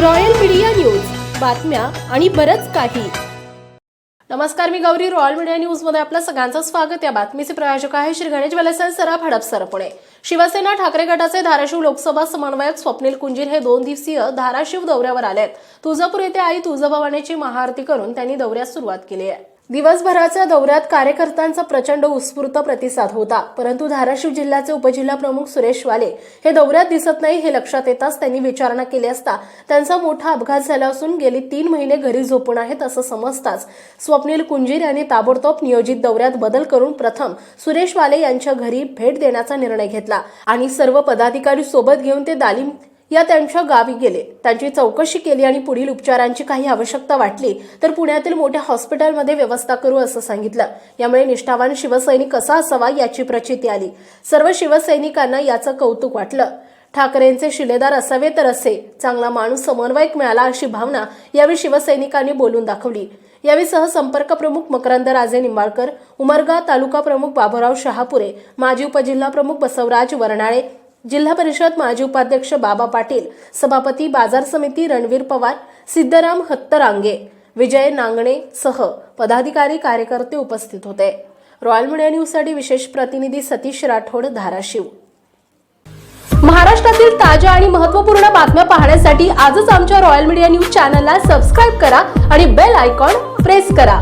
Royal media news. बातम्या आणि बरच काही. नमस्कार मी गौरी. रॉयल मीडिया न्यूजमध्ये आपलं सगळ्यांचं स्वागत. या बातमीचे प्रायोजक आहे श्री गणेश वेलसन सराफ हडपसर पुणे. शिवसेना ठाकरे गटाचे धाराशिव लोकसभा समन्वयक स्वप्नील कुंजीर हे दोन दिवसीय धाराशिव दौऱ्यावर आलेत. तुळजापूर येथे आई तुळजाभवानीची महाआरती करून त्यांनी दौऱ्यास सुरुवात केली आहे. दिवसभराच्या दौऱ्यात कार्यकर्त्यांचा प्रचंड उत्स्फूर्त प्रतिसाद होता. परंतु धाराशिव जिल्ह्याचे उपजिल्हा प्रमुख सुरेश वाले हे दौऱ्यात दिसत नाही हे लक्षात येताच त्यांनी विचारणा केली असता त्यांचा मोठा अपघात झाला असून गेली तीन महिने घरी झोपून आहेत असं समजताच स्वप्नील कुंजीर यांनी ताबडतोब नियोजित दौऱ्यात बदल करून प्रथम सुरेश वाले यांच्या घरी भेट देण्याचा निर्णय घेतला आणि सर्व पदाधिकारी सोबत घेऊन ते दालिम या त्यांच्या गावी गेले. त्यांची चौकशी केली आणि पुढील उपचारांची काही आवश्यकता वाटली तर पुण्यातील मोठ्या हॉस्पिटलमध्ये व्यवस्था करू असं सांगितलं. यामुळे निष्ठावान शिवसैनिक कसा असावा याची प्रचिती आली. सर्व शिवसैनिकांना याचं कौतुक वाटलं. ठाकरेंचे शिलेदार असावे तर असे चांगला माणूस समन्वयक मिळाला अशी भावना यावेळी शिवसैनिकांनी बोलून दाखवली. यावेळी सहसंपर्क प्रमुख मकरंद राजे निंबाळकर उमरगा तालुका प्रमुख बाबुराव शहापुरे माजी उपजिल्हा प्रमुख बसवराज वरणाळे जिल्हा परिषद माजी उपाध्यक्ष बाबा पाटील सभापती बाजार समिती रणवीर पवार सिद्धराम हत्तरांगे विजय नांगणे सह पदाधिकारी कार्यकर्ते उपस्थित होते. रॉयल मीडिया न्यूजसाठी विशेष प्रतिनिधी सतीश राठोड धाराशिव. महाराष्ट्रातील ताज्या आणि महत्त्वपूर्ण बातम्या पाहण्यासाठी आजच आमच्या रॉयल मीडिया न्यूज चॅनलला सबस्क्राईब करा आणि बेल आयकॉन प्रेस करा.